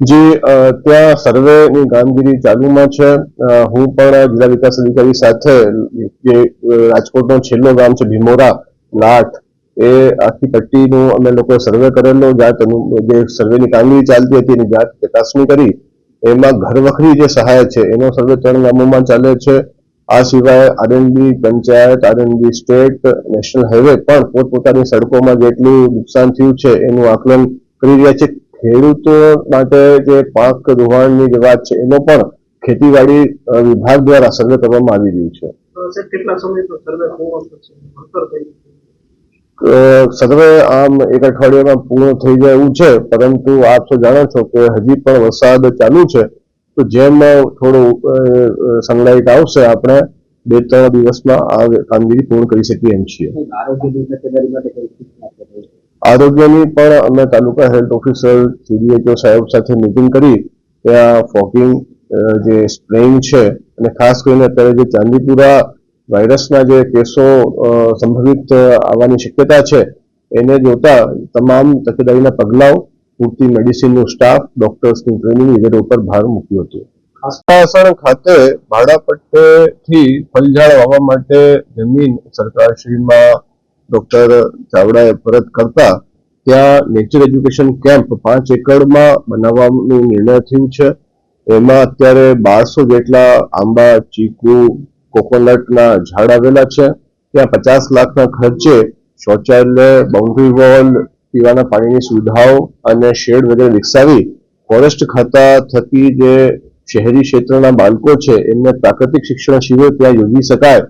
જે ત્યાં સર્વેની કામગીરી ચાલુમાં છે. હું પણ જિલ્લા વિકાસ અધિકારી સાથે, જે રાજકોટનો છેલ્લો ગામ છે ભીમોરા લાઠ એ આખી પટ્ટીનું અમે લોકોએ સર્વે કરેલો. જાત અનુ- જે સર્વેની કામગીરી ચાલતી હતી એની જાત ચકાસણી કરી. એમાં ઘરવખરી જે સહાય છે, એનો સર્વે ત્રણ ગામોમાં ચાલે છે. આ સિવાય R N B panchayat, R N B state, national highway પણ પોતપોતાની સડકોમાં જેટલું નુકસાન થયું છે, એનું આકલન કરી રહ્યા છે. ખેડૂતો માટે જે પાક ધોવાણની જે વાત છે એનો પણ ખેતીવાડી વિભાગ દ્વારા સર્વે કરવામાં આવી રહ્યું છે. સર્વે આમ એક અઠવાડિયામાં પૂર્ણ થઈ જાય એવું છે પરંતુ આપ તો જાણો છો કે હજી પણ વરસાદ ચાલુ છે તો જેમ થોડું સનલાઇટ આવશે આપણે બે ત્રણ દિવસમાં આ કામગીરી પૂર્ણ કરી શકીએ એમ છીએ. આરોગ્યની પણ અમે તાલુકા હેલ્થ ઓફિસર સીડીએચઓ સાહેબ સાથે મિટિંગ કરી. ત્યાં ફોગિંગ જે સ્પ્રેઇંગ છે અને ખાસ કરીને અત્યારે જે ચાંદીપુરા વાયરસના જે કેસો સંભવિત આવવાની શક્યતા છે, એને જોતા તમામ તકેદારીના પગલાઓ પૂરતી મેડિસિનનું સ્ટાફ, ડોક્ટર્સની ટ્રેનિંગ વગેરે ઉપર ભાર મૂક્યો હતો. આસપાસણ ખાતે ભાડાપટ્ટેથી ફલઝાડ વાવવા માટે જમીન સરકારશ્રીમાં ડોક્ટર ચાવડાએ પરત કરતા ત્યાં નેચર એજ્યુકેશન કેમ્પ પાંચ એકડમાં બનાવવાનું નિર્ણય થયું છે. એમાં અત્યારે બારસો જેટલા આંબા, ચીકુ, કોકોનટના ઝાડ આવેલા છે. ત્યાં પચાસ લાખના ખર્ચે શૌચાલય બાઉન્ડ્રી વોલ પીવાના પાણીની સુવિધાઓ અને શેડ વગેરે વિકસાવી ફોરેસ્ટ ખાતા થકી જે શહેરી ક્ષેત્રના બાળકો છે, એમને પ્રાકૃતિક શિક્ષણ શિબિર ત્યાં યોજી શકાય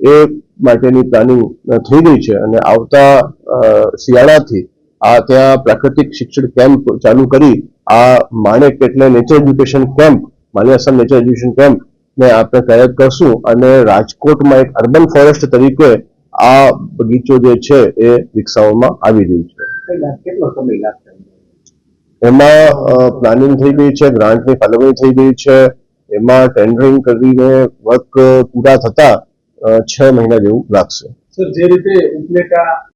એ માટેની પ્લાનિંગ થઈ ગઈ છે અને આવતા શિયાળાથી આ ત્યાં પ્રાકૃતિક શિક્ષણ કેમ્પ ચાલુ કરી આ માણેક એટલે nature education camp Mali Assam nature education camp ને આપણે કાર્યરત કરશું અને રાજકોટમાં એક અર્બન ફોરેસ્ટ તરીકે આ બગીચો જે છે એ વિકસાવવામાં આવી રહ્યું છે. એમાં પ્લાનિંગ થઈ ગઈ છે ગ્રાન્ટની ફાળવણી થઈ ગઈ છે એમાં ટેન્ડરિંગ કરીને વર્ક પૂરા થતા છ મહિના જેવું લાગશે. સર જે રીતે ઉપલેટા